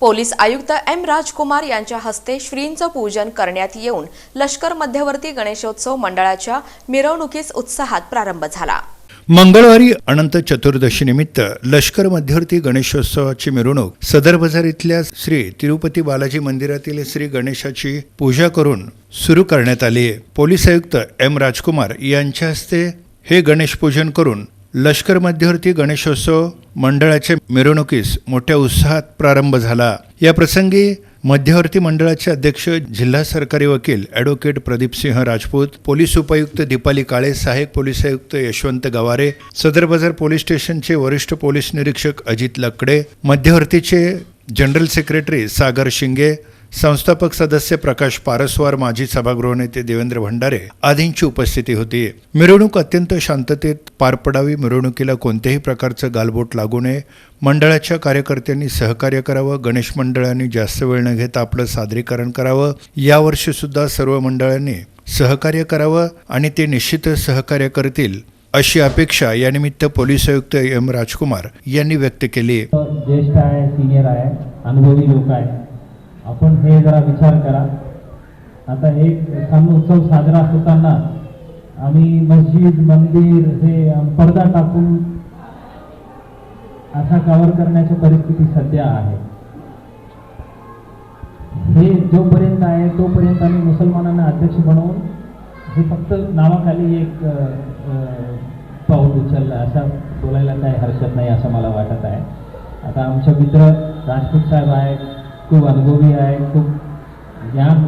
Police आयुक्त M राजकुमार यांच्या हस्ते श्रींचं पूजन करण्यात येऊन लष्कर मध्यवर्ती गणेशोत्सव मंडळाच्या मिरवणुकीस उत्साहात प्रारंभ झाला. मंगळवारी अनंत चतुर्दशीनिमित्त लष्कर मध्यवर्ती गणेशोत्सवाची मिरवणूक सदर बाजार इथल्या श्री तिरुपती बालाजी मंदिरातील श्री गणेशाची पूजा करून सुरू करण्यात आली. आहे पोलीस आयुक्त एम राजकुमार यांच्या हस्ते हे गणेश पूजन करून लष्कर मध्यवर्ती गणेशोत्सव मंडळाच्या मिरवणुकीस मोठ्या उत्साहात प्रारंभ झाला. या प्रसंगी मध्यवर्ती मंडळाचे अध्यक्ष जिल्हा सरकारी वकील ॲडव्होकेट प्रदीपसिंह राजपूत पोलीस उपायुक्त दीपाली काळे सहाय्यक पोलीस आयुक्त यशवंत गवारे सदर बाजार पोलीस स्टेशनचे वरिष्ठ पोलीस निरीक्षक अजित लकडे मध्यवर्तीचे जनरल सेक्रेटरी सागर शिंगे संस्थापक सदस्य प्रकाश पारस्वार माजी सभागृह नेते देवेंद्र भंडारे आदींची उपस्थिती होती. मिरवणूक अत्यंत शांततेत पार पडावी मिरवणुकीला कोणत्याही प्रकारचं गालबोट लागू नये. मंडळाच्या कार्यकर्त्यांनी सहकार्य करावं गणेश मंडळांनी जास्त वेळ न घेता आपलं सादरीकरण करावं. यावर्षी सुद्धा सर्व मंडळांनी सहकार्य करावं आणि ते निश्चित सहकार्य करतील अशी अपेक्षा यानिमित्त पोलीस आयुक्त एम राजकुमार यांनी व्यक्त केली. ज्येष्ठ आहे सिनियर आहे अनुभवी लोक आहे आपण हे जरा विचार करा. आता एक सण उत्सव साजरा होताना आम्ही मस्जिद मंदिर हे पडदा टाकून असा कव्हर करण्याची परिस्थिती सध्या आहे. हे जोपर्यंत आहे तोपर्यंत आम्ही मुसलमानांना अध्यक्ष बनवून हे फक्त नावाखाली एक पाऊल उचललं असं बोलायला काही हरकत नाही असं मला वाटत आहे. आता आमचे मित्र राजपूत साहेब आहेत खूप अनुभवी आहे खूप ज्ञान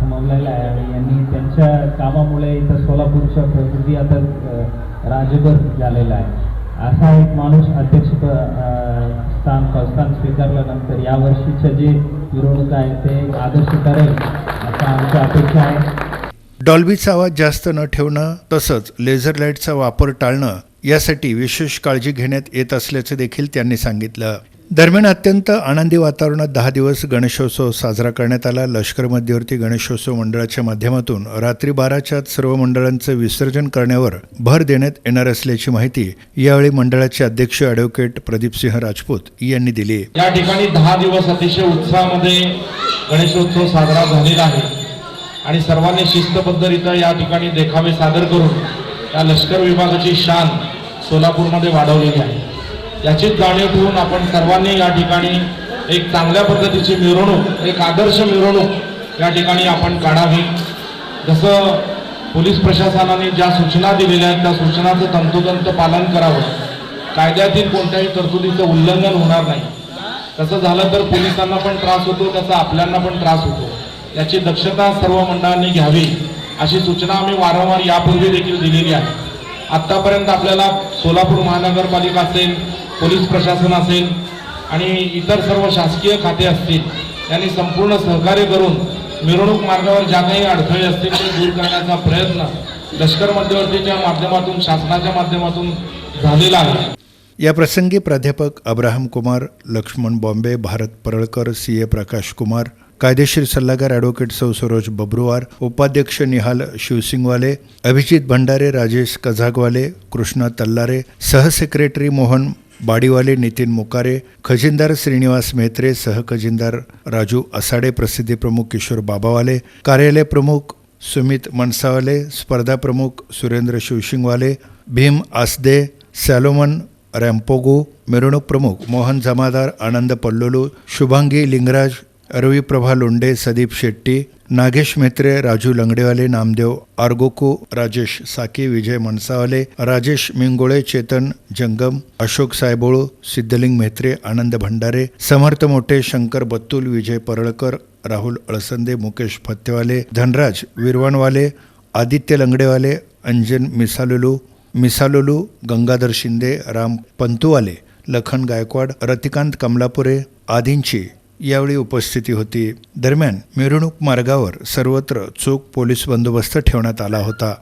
कमावलेलं आहे आणि यांनी त्यांच्या कामामुळे इथं सोलापूरच्या प्रकृती आता राजभर झालेला आहे. असा एक माणूस अध्यक्ष स्थान स्थान स्वीकारल्यानंतर यावर्षीचं जे मिरवणूक आहे ते आदर्श करेल असा आमची अपेक्षा आहे. डॉल्बीचा आवाज जास्त न ठेवणं तसंच लेझर लाईटचा वापर टाळणं यासाठी विशेष काळजी घेण्यात येत असल्याचं देखील त्यांनी सांगितलं. दरम्यान अत्यंत आनंदी वातावरणात दहा दिवस गणेशोत्सव साजरा करण्यात आला. लष्कर मध्यवर्ती गणेशोत्सव मंडळाच्या माध्यमातून रात्री बाराच्या सर्व मंडळांचं विसर्जन करण्यावर भर देण्यात येणार असल्याची माहिती यावेळी मंडळाचे अध्यक्ष ॲडव्होकेट प्रदीपसिंह राजपूत यांनी दिली. या ठिकाणी दहा दिवस अतिशय उत्साहामध्ये गणेशोत्सव साजरा झालेला आहे. आणि सर्वांनी शिस्तबद्धरित्या या ठिकाणी देखावे सादर करून या लष्कर विभागाची शान सोलापूरमध्ये वाढवलेली आहे. याचीच जाणीव ठेवून आपण सर्वांनी या ठिकाणी एक चांगल्या पद्धतीची मिरवणूक एक आदर्श मिरवणूक या ठिकाणी आपण काढावी. जसं पोलीस प्रशासनाने ज्या सूचना दिलेल्या आहेत त्या सूचनाचं तंतोतंत पालन करावं. कायद्यातील कोणत्याही तरतुदीचं उल्लंघन होणार नाही. तसं झालं तर पोलिसांना पण त्रास होतो त्याचा आपल्यांना पण त्रास होतो. याची दक्षता सर्व मंडळांनी घ्यावी अशी सूचना आम्ही वारंवार यापूर्वी देखील दिलेली आहे. आत्तापर्यंत आपल्याला सोलापूर महानगरपालिका असेल पोलीस प्रशासन असेल आणि इतर सर्व शासकीय खाते असतील यांनी संपूर्ण सहकार्य करून मिरवणूक मार्गावर ज्या काही अडथळे असतील ते दूर करण्याचा प्रयत्न लष्कर मध्यवर्तीच्या माध्यमातून शासनाच्या माध्यमातून झालेला आहे. या प्रसंगी प्राध्यापक Abraham Kumar Laxman Bombay Bharat Paralkar C A Prakash Kumar कायदेशीर सल्लागार ॲडव्होकेट सौ सरोज बब्रुवार उपाध्यक्ष निहाल शिवसिंगवाले अभिजित भंडारे राजेश कझागवाले कृष्णा तल्लारे सहसेक्रेटरी मोहन बाडीवाले नितीन मुकारे खजिनदार श्रीनिवास मेत्रे सहखजिनदार राजू असाडे प्रसिद्धी प्रमुख किशोर बाबावाले कार्यालय प्रमुख सुमित मनसावाले स्पर्धा प्रमुख सुरेंद्र शिवशिंगवाले भीम आसदे सॅलोमन रॅम्पोगो मिरवणूक प्रमुख मोहन जमादार आनंद पल्लोलू शुभांगी लिंगराज रविप्रभा लोंडे सदीप शेट्टी नागेश मेत्रे राजू लंगडेवाले नामदेव आर्गोको राजेश साकी विजय मनसावाले राजेश मिंगोळे चेतन जंगम अशोक सायबोळू सिद्धलिंग मेत्रे आनंद भंडारे समर्थ मोठे शंकर बत्तुल विजय परळकर राहुल अळसंदे मुकेश फत्तेवाले धनराज विरवणवाले आदित्य लंगडेवाले अंजन मिसालुलू मिसालुलू गंगाधर शिंदे राम पंतुवाले लखन गायकवाड रतिकांत कमलापुरे आदींची यावेळी उपस्थिती होती. दरम्यान मिरवणूक मार्गावर सर्वत्र चोख पोलीस बंदोबस्त ठेवण्यात आला होता.